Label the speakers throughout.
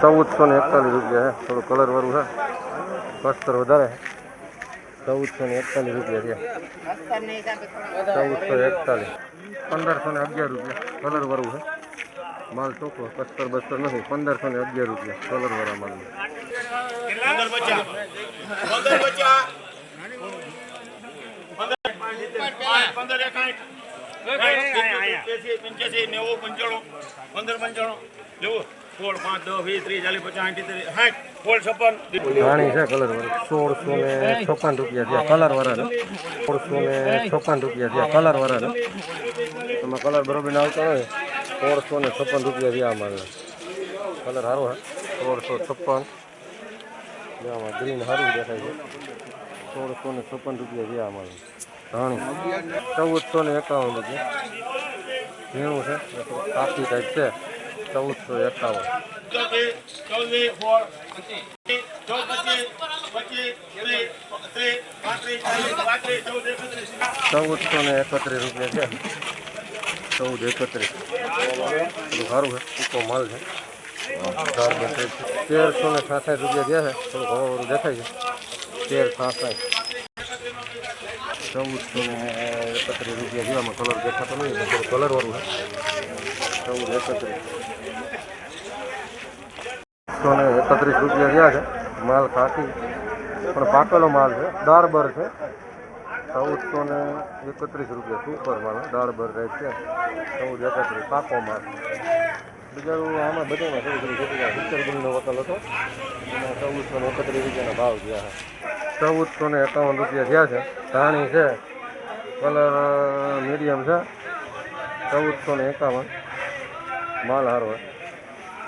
Speaker 1: ચૌદસો ને એકતાલીસ રૂપિયા છે. થોડું કલર વાળું છે. પસ્તર વધારે ચૌદસો ને એકતાલીસ રૂપિયા છે. ચૌદસો એકતાલીસ. પંદરસો ને અગિયાર રૂપિયા. કલર વાળું છે. માલ ચોખ્ખો પસ્તર બસ્તર નથી. પંદરસો ને અગિયાર રૂપિયા. કલર વાળા માલ.
Speaker 2: પંદર પંચાણું જેવું સોળ
Speaker 1: છે કલર સોળસો ને છપ્પન રૂપિયા થયા કલર વાળા સોળસો રૂપિયા થયા કલર વાળા એમાં કલર બરોબર ના આવતો હોય. સોળસો ને છપ્પન રૂપિયા થયા અમારે કલર સારો હે સોળસો છપ્પન. આમાં ગ્રીન સારું દેખાય છે. સોળસો ને છપ્પન રૂપિયા થયા અમારે રાણી ચૌદસો ને એકાવન રૂપિયા. ઝીણું છે. કાપી ટાઈપ છે. ચૌદસો એકાવન ચૌદસો ને એકત્રીસ રૂપિયા છે ચૌદ એકત્રીસ થોડું સારું છે ટૂંકો માલ છે તેરસો ને સાઠાઠ રૂપિયા ગયા છે થોડું હવાવાળું દેખાય છે તેર સાઠાઠ ચૌદસો ને એકત્રીસ રૂપિયા જેવામાં કલર દેખાતો નહીં કલર વાળું છે ચૌદ એકત્રીસ. સો ને એકત્રીસ રૂપિયા ગયા છે, માલ કાકી પણ પાકેલો માલ છે, દાળબર છે. ચૌદસો ને એકત્રીસ રૂપિયા સુપર માલ, દાળબર રહે છે. ચૌદ એકત્રીસ, પાકો માલ. બીજાનું આમાં બધામાં થોડી થોડી ખેતી વિચારગુરીનો વકલ હતો. એમાં ચૌદસો ને એકત્રીસ રૂપિયાના ભાવ થયા છે. ચૌદસો ને એકાવન રૂપિયા થયા છે. ધાણી છે, કલર મીડિયમ છે. ચૌદસો ને એકાવન. માલ સારો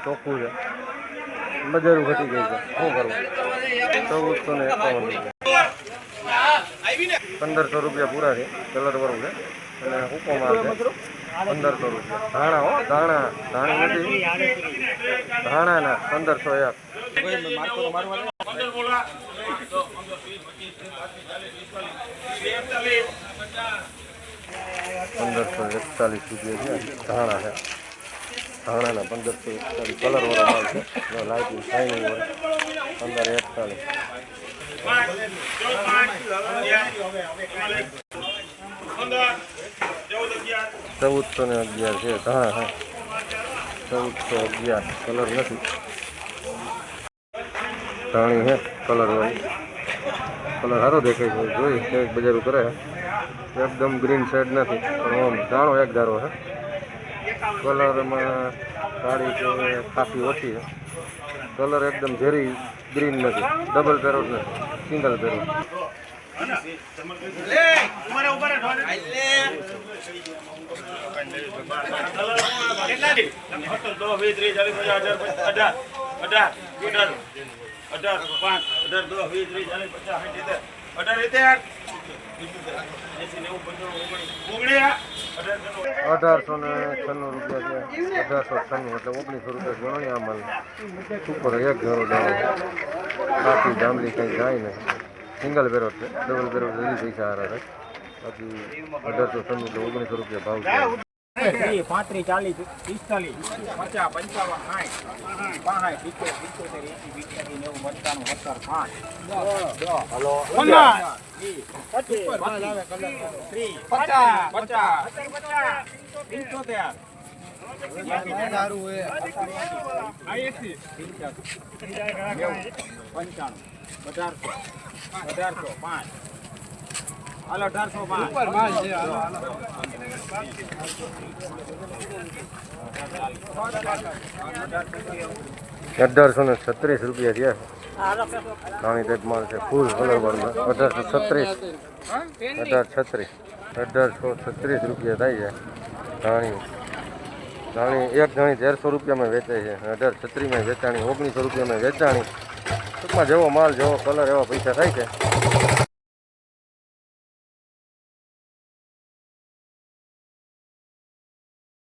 Speaker 1: ચોખ્ખું છે. બજારું ઘટી ગઈ છે. શું કરવું? ચૌદસો ને એકાવન રૂપિયા પંદરસો રૂપિયા પૂરા છે. કલર વાળું છે. અને હુકો માલ છે. પંદરસો રૂપિયા. ધાણા હો, ધાણા. ધાણી નથી. ધાણા ના પંદરસો એક. પંદરસો એકતાલીસ રૂપિયા છે. ધાણા છે. ધાણાના પંદરસો એકતાલીસ કલર વાળો માલ છે. લાઇટિંગ શાઇનિંગ હોય. પંદર એકતાલીસ ચૌદસો ને અગિયાર છે. ધાણા હા. ચૌદસો અગિયાર કલર નથી. ધાણી છે કલર વાળી. કલર સારો દેખાય છે. જોઈ કંઈક બજારું કરે એકદમ ગ્રીન શેડ નથી. પણ આમ ધાણો એક ધારો છે કલરમાં સાડી છે ખાસી ઓછી છે. કલર એકદમ ઝેરી ગ્રીન નથી. ડબલ પેરોટ નથી. Single parrot.
Speaker 2: અઢાર પાંચ અઢાર દસ વીસ ત્રીસ ચાલીસ પચાસ સાઠ અઢાર સિત્તેર એસી
Speaker 1: અઢારસો ને છન્નું રૂપિયા છે. અઢારસો છન્નું એટલે ઓગણીસો રૂપિયા ગણો ને આ ઉપર એક ઘરો બાકી જાંબલી કંઈ જાય ને સિંગલ બેરો છે. ડબલ બેરો જલ્દી પૈસા હારા છે. બાકી અઢારસો છન્નું એટલે ઓગણીસો રૂપિયા ભાવ છે.
Speaker 3: પાંત્રીસ ચાલીસ પિસ્તાલીસ પચાસ પંચાવન સાઠ પાંસઠ સિત્તેર સિત્તોતેર એસી પિત્યાસી નેવું પંચાણું સત્તર પાંચ હલો. હાલો પાંચ
Speaker 1: અઢારસો ને છત્રીસ રૂપિયા થયા. નાની ટાઈપ છે ફૂલ કલર વાળું. અઢારસો છત્રીસ. અઢાર છત્રીસ. અઢારસો છત્રીસ રૂપિયા થાય છે. ધાણી. ધાણી એક ધાણી તેરસો રૂપિયામાં વેચાય છે. અઢાર છત્રીસમાં વેચાણી, ઓગણીસો રૂપિયામાં વેચાણી. ટૂંકમાં જેવો માલ, જેવો કલર, એવા પૈસા થાય છે.